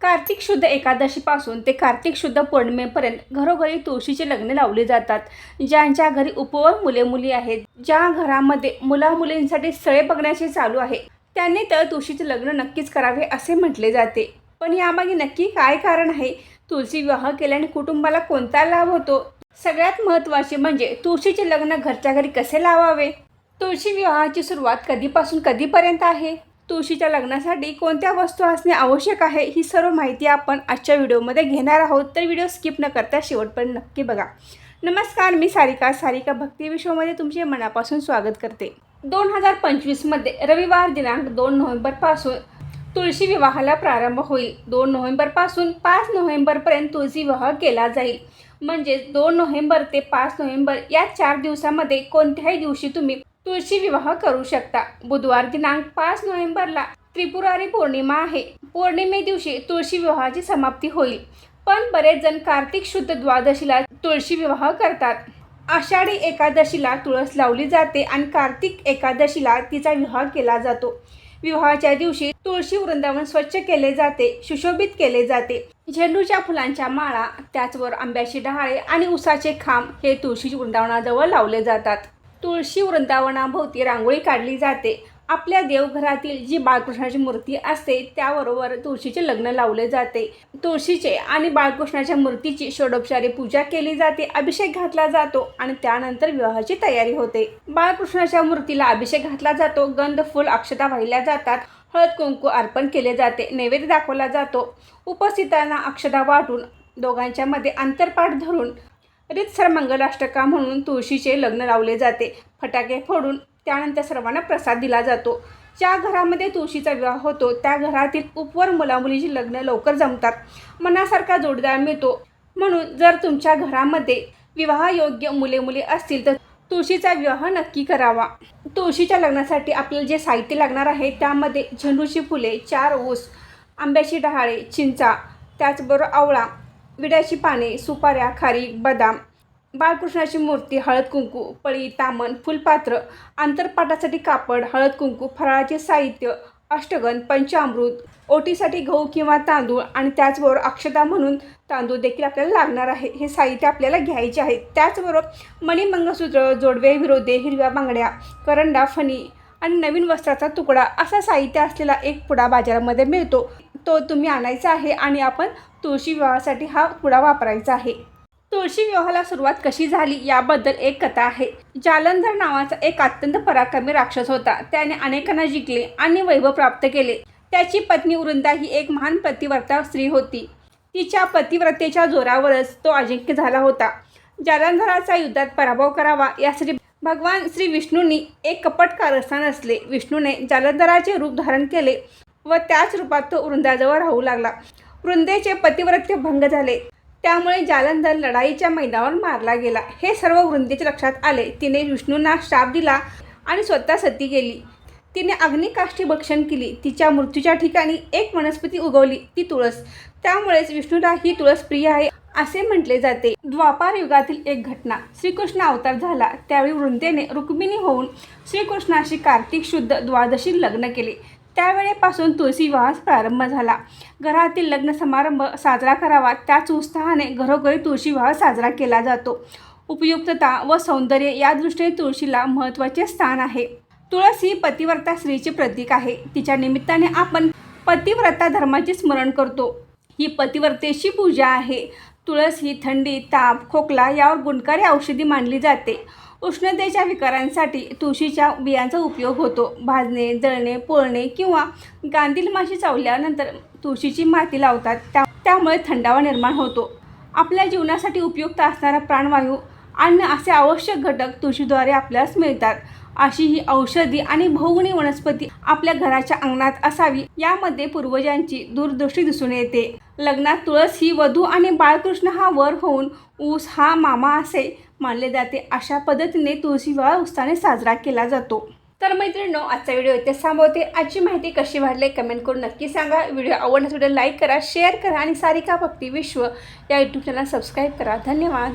कार्तिक शुद्ध एकादशीपासून ते कार्तिक शुद्ध पौर्णिमेपर्यंत घरोघरी तुळशीचे लग्न लावले जातात. ज्यांच्या घरी उपवर मुले मुली आहेत ज्या घरामध्ये मुला मुलींसाठी स्थळे बघण्याचे चालू आहे त्यांनी तर तुळशीचे लग्न नक्कीच करावे असे म्हटले जाते. पण यामागे नक्की काय कारण आहे? तुळशी विवाह केल्याने कुटुंबाला कोणता लाभ होतो? सगळ्यात महत्त्वाचे म्हणजे तुळशीचे लग्न घरच्या घरी कसे लावावे? तुळशी विवाहाची सुरुवात कधीपासून कधीपर्यंत आहे? तुळशीच्या लग्नासाठी कोणत्या वस्तू असणे आवश्यक आहे ही सर्व माहिती आपण आजच्या व्हिडिओमध्ये घेणार आहोत. तर व्हिडिओ स्किप न करता शेवटपर्यंत नक्की बघा. नमस्कार मी सारिका. सारिका भक्ती विश्वमध्ये तुमचे मनापासून स्वागत करते. दोन हजार पंचवीसमध्ये रविवार दिनांक दोन नोव्हेंबरपासून तुळशी विवाहाला प्रारंभ होईल. दोन नोव्हेंबरपासून पाच नोव्हेंबरपर्यंत तुळशी विवाह केला जाईल. म्हणजेच दोन नोव्हेंबर ते पाच नोव्हेंबर या चार दिवसामध्ये कोणत्याही दिवशी तुम्ही तुळशी विवाह करू शकता. बुधवार दिनांक पाच नोव्हेंबरला त्रिपुरारी पौर्णिमा आहे. पौर्णिमे दिवशी तुळशी विवाहाची समाप्ती होईल. पण बरेच जण कार्तिक शुद्ध द्वादशीला तुळशी विवाह करतात. आषाढी एकादशीला तुळस लावली जाते आणि कार्तिक एकादशीला तिचा विवाह केला जातो. विवाहाच्या दिवशी तुळशी वृंदावन स्वच्छ केले जाते सुशोभित केले जाते. झेंडूच्या फुलांच्या माळा त्याचवर आंब्याची डहाळे आणि उसाचे खांब हे तुळशी वृंदावनाजवळ लावले जातात. तुळशी वृंदावनाभोवती रांगोळी काढली जाते. आपल्या देवघरातील जी बाळकृष्णाची मूर्ती असते त्याबरोबर तुळशीचे लग्न लावले जाते. तुळशीचे आणि बाळकृष्णाच्या मूर्तीची षोडोपचारी पूजा केली जाते अभिषेक घातला जातो आणि त्यानंतर विवाहाची तयारी होते. बाळकृष्णाच्या मूर्तीला अभिषेक घातला जातो गंध फुल अक्षता वाहिल्या जातात. हळद कुंकू अर्पण केले जाते नैवेद्य दाखवला जातो. उपस्थितांना अक्षता वाटून दोघांच्या मध्ये अंतरपाठ धरून रितसर मंगलाष्टका म्हणून तुळशीचे लग्न लावले जाते. फटाके फोडून त्यानंतर सर्वांना प्रसाद दिला जातो. ज्या घरामध्ये तुळशीचा विवाह होतो त्या घरातील उपवर मुलामुलीची लग्न लवकर जमतात. मनासारखा जोडदार मिळतो. म्हणून जर तुमच्या घरामध्ये विवाहयोग्य मुले मुली असतील तर तुळशीचा विवाह नक्की करावा. तुळशीच्या लग्नासाठी आपल्याला जे साहित्य लागणार आहे त्यामध्ये झेंडूची फुले चार ऊस आंब्याची डहाळे चिंचा त्याचबरोबर आवळा विड्याची पाने सुपाऱ्या खारीक बदाम बाळकृष्णाची मूर्ती हळद कुंकू पळी तामण फुलपात्र आंतरपाटासाठी कापड हळद कुंकू फराळाचे साहित्य अष्टगन पंचामृत ओटीसाठी गहू किंवा तांदूळ आणि त्याचबरोबर अक्षता म्हणून तांदूळ देखील आपल्याला लागणार आहे. हे साहित्य आपल्याला घ्यायचे आहे. त्याचबरोबर मणिमंगळसूत्र जोडवे विरोधे हिरव्या बांगड्या करंडा फणी आणि नवीन वस्त्राचा तुकडा असा साहित्य असलेला एक पुडा बाजारामध्ये मिळतो. तो तुम्ही आणायचा आहे आणि आपण तुळशी विवाहासाठी हा पुडा वापरायचा आहे. तुळशी विवाहाला सुरुवात कशी झाली याबद्दल एक कथा आहे. जालंधर नावाचा एक अत्यंत पराक्रमी राक्षस होता. त्याने अनेकांना जिंकले आणि वैभव प्राप्त केले. त्याची पत्नी वृंदा ही एक महान पतिव्रता स्त्री होती. तिच्या पतिव्रतेच्या जोरावरच तो अजिंक्य झाला होता. जालंधराचा युद्धात पराभव करावा यासाठी भगवान श्री विष्णूंनी एक कपट कारस्थान असले. विष्णूने जालंधराचे रूप धारण केले. व त्याच रूपात तो वृंदाजवळ राहू लागला. वृंदेचे पतिव्रत्य भंग झाले. त्यामुळे जालंधर लढाईच्या मैदानावर मारला गेला. हे सर्व वृंदेच्या लक्षात आले. तिने विष्णूंना शाप दिला आणि स्वतः सती गेली तिने अग्निकाष्ठी भक्षण केली. तिच्या मृत्यूच्या ठिकाणी एक वनस्पती उगवली ती तुळस. त्यामुळेच विष्णूला ही तुळस प्रिय आहे असे म्हटले जाते. द्वापार युगातील एक घटना. श्रीकृष्ण अवतार झाला. त्यावेळी वृंदेने रुक्मिणी होऊन श्रीकृष्णाशी कार्तिक शुद्ध द्वादशी लग्न केले. त्यावेळेपासून तुळशी विवाहास प्रारंभ झाला. घरातील लग्न समारंभ साजरा करावा त्याच उत्साहाने घरोघरी तुळशी विवाह साजरा केला जातो. उपयुक्तता व सौंदर्य या दृष्टीने तुळशीला महत्त्वाचे स्थान आहे. तुळस ही पतिव्रता स्त्रीचे प्रतीक आहे. तिच्या निमित्ताने आपण पतिव्रता धर्माचे स्मरण करतो. ही पतिव्रतेची पूजा आहे. तुळस ही थंडी ताप खोकला यावर गुणकारी औषधी मानली जाते. उष्णतेच्या विकारांसाठी तुळशीच्या बियांचा उपयोग होतो. भाजणे जळणे पोळणे किंवा गांधील माशी चावल्यानंतर तुळशीची माती लावतात. त्या त्यामुळे थंडावा निर्माण होतो. आपल्या जीवनासाठी उपयुक्त असणारा प्राणवायू अन्न असे आवश्यक घटक तुळशीद्वारे आपल्यास मिळतात. अशी ही औषधी आणि भौगुणी वनस्पती आपल्या घराच्या अंगणात असावी यामध्ये पूर्वजांची दूरदृष्टी दिसून येते. लग्नात तुळस ही वधू आणि बाळकृष्ण हा वर होऊन ऊस हा मामा असे मानले जाते अशा पद्धतीने तुळशी विवाह उत्साहाने साजरा केला जातो. तर मैत्रिणींनो आजचा व्हिडिओ इथे थांबवते. आजची माहिती कशी वाढली कमेंट करून नक्की सांगा. व्हिडिओ आवडल्यास व्हिडिओ लाईक करा शेअर करा आणि सारिका भक्ती विश्व या यूट्यूब चॅनल सबस्क्राईब करा. धन्यवाद.